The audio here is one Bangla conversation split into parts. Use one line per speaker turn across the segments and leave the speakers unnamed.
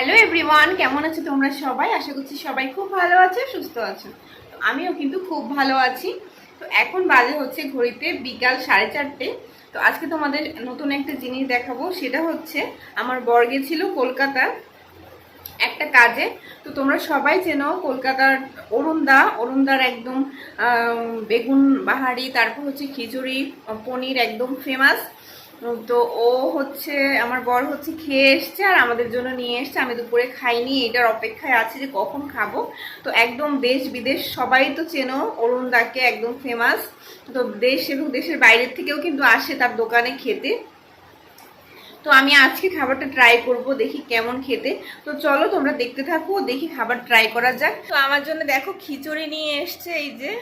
হ্যালো এভরিওয়ান কেমন আছো তোমরা সবাই? আশা করছি সবাই খুব ভালো আছো, সুস্থ আছো। তো আমিও কিন্তু খুব ভালো আছি। তো এখন বাজে হচ্ছে ঘড়িতে বিকাল সাড়ে চারটে। তো আজকে তোমাদের নতুন একটা জিনিস দেখাবো, সেটা হচ্ছে আমার বর গেছিল কলকাতা একটা কাজে। তো তোমরা সবাই চেনো কলকাতার অরুণদা। অরুণদার একদম বেগুন বাহারি, তারপর হচ্ছে খিচুড়ি, পনির একদম ফেমাস তো ও হচ্ছে, আমার বর হচ্ছে খেয়ে এসছে আর আমাদের জন্য নিয়ে এসছে। আমি দুপুরে খাইনি, এটার অপেক্ষায় আছি যে কখন খাব। তো একদম দেশ বিদেশ, সবাই তো চেনো অরুণদাকে একদম ফেমাস তো দেশ এবং দেশের বাইরের থেকেও কিন্তু আসে তার দোকানে খেতে। তো আমি আজকে খাবারটা ট্রাই করব, দেখি কেমন খেতে। তো চলো তোমরা দেখতে থাকো, দেখি খাবার ট্রাই করা যাক। তো আমার জন্য দেখো খিচুড়ি নিয়ে এসছে, এই যে।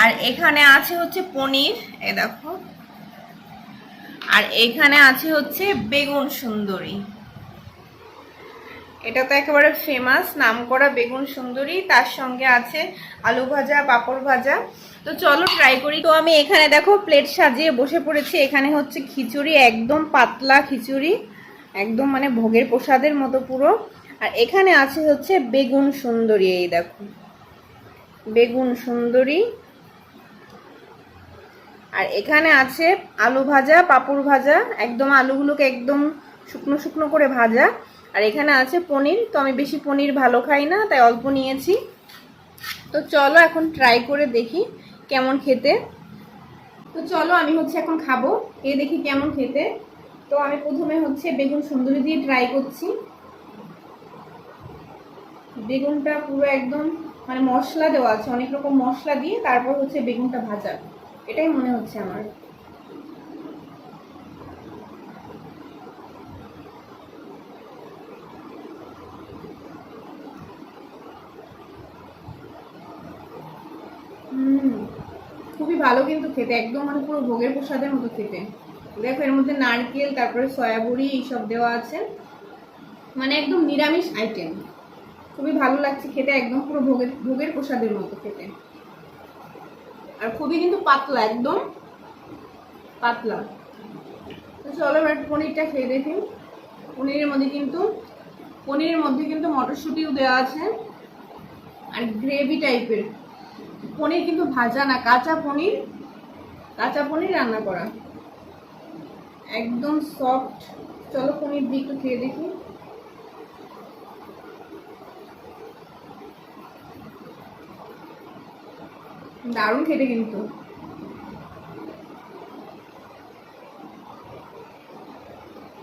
আর এখানে আছে হচ্ছে পনির এ দেখো। আর এখানে আছে হচ্ছে বেগুন সুন্দরী। এটা তো একেবারে ফেমাস নামকরা বেগুন সুন্দরী, তার সঙ্গে আছে আলু ভাজা, পাঁপড় ভাজা। তো চলো ট্রাই করি। তো আমি এখানে দেখো প্লেট সাজিয়ে বসে পড়েছি। এখানে হচ্ছে খিচুড়ি, একদম পাতলা খিচুড়ি, একদম মানে ভোগের প্রসাদের মতো পুরো। আর এখানে আছে হচ্ছে বেগুন সুন্দরী, এই দেখো। বেগুন সুন্দরী আর এখানে আছে আলু ভাজা, পাঁপড় ভাজা, একদম আলুগুলোকে একদম শুকনো শুকনো করে ভাজা। আর এখানে আছে পনির, তো আমি বেশি পনির ভালো খাই না, তাই অল্প নিয়েছি। তো চলো এখন ট্রাই করে দেখি কেমন খেতে। তো চলো আমি হচ্ছে এখন খাব এ দেখি কেমন খেতে। তো আমি প্রথমে হচ্ছে বেগুন সুন্দরী দিয়ে ট্রাই করছি। বেগুনটা পুরো একদম মানে মশলা দেওয়া আছে, অনেক রকম মশলা দিয়ে, তারপর হচ্ছে বেগুনটা ভাজা। এটাই মনে হচ্ছে আমার। খুবই ভালো কিন্তু খেতে, একদম মানে পুরো ভোগের প্রসাদের মতো খেতে। দেখো, এর মধ্যে নারকেল, তারপরে সয়াবড়ি, এইসব দেওয়া আছে। মানে একদম নিরামিষ আইটেম খুবই ভালো লাগছে খেতে, একদম পুরো ভোগের ভোগের প্রসাদের মতো খেতে। আর খুবই কিন্তু পাতলা, একদম পাতলা। চলো এবার পনিরটা খেয়ে দেখি। পনিরের মধ্যে কিন্তু, পনিরের মধ্যে কিন্তু মটরশুঁটিও দেওয়া আছে আর গ্রেভি টাইপের পনির কিন্তু ভাজা না, কাঁচা পনির কাঁচা পনির রান্না করা। একদম সফট চলো পনির দিয়ে একটু খেয়ে দেখি। দারুণ খেতে কিন্তু।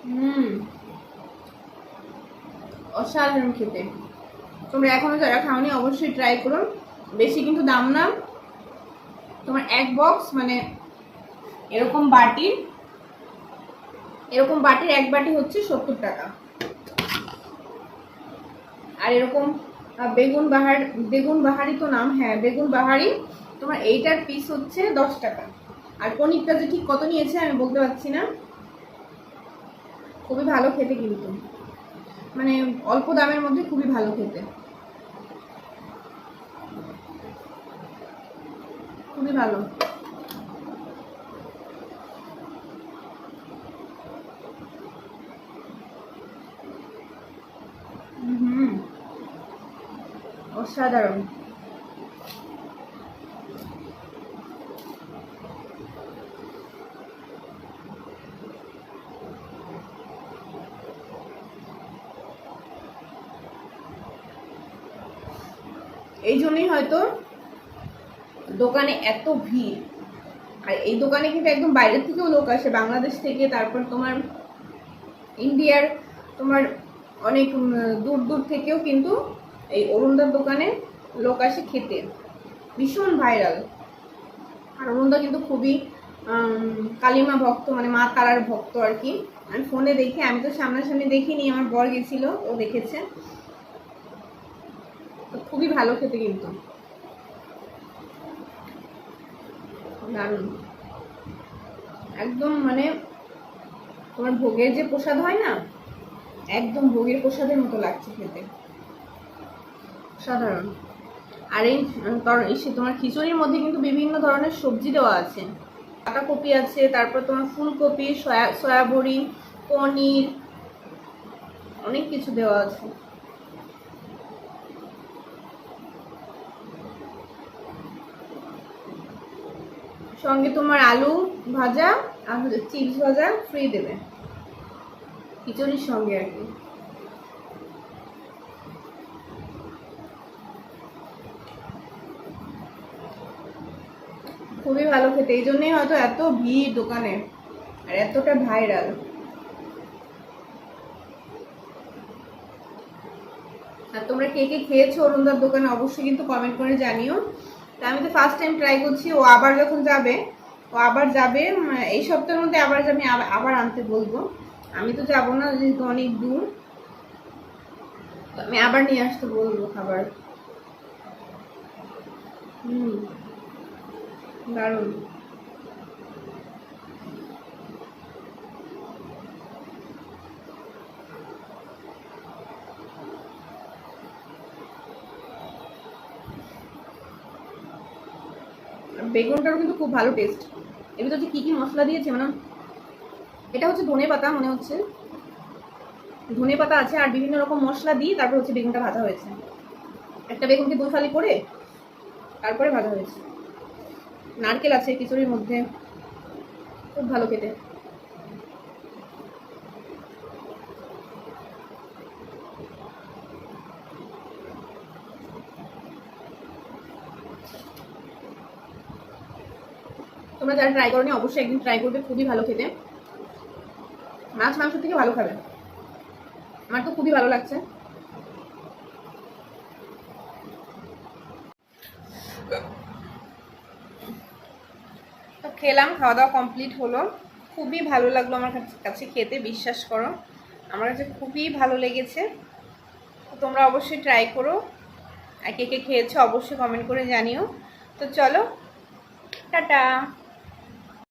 হুম। অসাধারণ খেতে। তোমরা এখনও যারা খাওনি, অবশ্যই ট্রাই করো। বেশি কিন্তু দাম না। তোমার এক বক্স মানে এরকম বাটি, এরকম বাটির এক বাটি হচ্ছে সত্তর টাকা। আর এরকম বেগুন বাহার, বেগুন বাহারি তো নাম হ্যাঁ বেগুন বাহারি তোমার এইটার পিস হচ্ছে দশ টাকা। আর পনিরটা যে ঠিক কত নিয়েছে আমি বলতে পারছি না। খুবই ভালো খেতে কিন্তু। মানে অল্প দামের মধ্যে খুবই ভালো খেতে। খুবই ভালো। হুম। অসাধারণ। এই জন্যই হয়তো দোকানে এত ভিড়। আর এই দোকানে কিন্তু একদম বাইরের থেকেও লোক আসে, বাংলাদেশ থেকে, তারপর তোমার ইন্ডিয়ার তোমার অনেক দূর দূর থেকেও কিন্তু এই অরুণদার দোকানে লোক আসে খেতে। ভীষণ ভাইরাল। আর অরুণদা কিন্তু খুবই কালিমা ভক্ত মানে মা তারার ভক্ত আর কি। আমি ফোনে দেখি, আমি তো সামনাসামনি দেখিনি, আমার বর গেছিল, ও দেখেছে। খুবই ভালো খেতে কিন্তু। দারুণ। একদম মানে তোমার ভোগের যে প্রসাদ হয় না, একদম ভোগের প্রসাদের মতো লাগছে খেতে। সাধারণ। আর এই তোমার খিচুড়ির মধ্যে কিন্তু বিভিন্ন ধরনের সবজি দেওয়া আছে। বাঁধাকপি আছে, তারপর তোমার ফুলকপি, সয়া, সয়াবড়ি, পনির, অনেক কিছু দেওয়া আছে। সঙ্গে তোমার আলু ভাজা আর চিপস ভাজা ফ্রি দেবে। খিচুড়ির সঙ্গে আর কি। খুবই ভালো খেতে। এই জন্যই হয়তো এত ভিড় দোকানে আর এতটা ভাইরাল আর তোমরা কে কে খেয়েছো অরুণদার দোকানে অবশ্যই কিন্তু কমেন্ট করে জানিও। তা আমি তো ফার্স্ট টাইম ট্রাই করছি, ও আবার যখন যাবে, ও আবার যাবে এই সপ্তাহের মধ্যে আবার আমি আবার- আনতে বলব। আমি তো যাব না, যেহেতু অনেক দূর। আমি আবার নিয়ে আসতে বলব খাবার। হুম, দারুণ। বেগুনটারও কিন্তু খুব ভালো টেস্ট এর ভিতরে যে কী কী মশলা দিয়েছে মানে এটা হচ্ছে ধনে পাতা, মনে হচ্ছে। ধনে পাতা আছে আর বিভিন্ন রকম মশলা দিয়ে তারপর হচ্ছে বেগুনটা ভাজা হয়েছে। একটা বেগুনকে দুই ফালি করে, তারপরে ভাজা হয়েছে। নারকেল আছে, খিচুড়ির মধ্যে। খুব ভালো খেতে। তোমরা যারা ট্রাই করনি, অবশ্যই একদিন ট্রাই করবে, খুবই ভালো খেতে। মাছ মাংস থেকে ভালো খাবে। আমার তো খুবই ভালো লাগছে। তো খেলাম খাওয়া দাওয়া কমপ্লিট হলো। খুবই ভালো লাগল আমার কাছে- খেতে, বিশ্বাস করো। আমার কাছে খুবই ভালো লেগেছে। তোমরা অবশ্যই ট্রাই করো। আর কে কে খেয়েছো, অবশ্যই কমেন্ট করে জানিও। তো চলো, টাটা।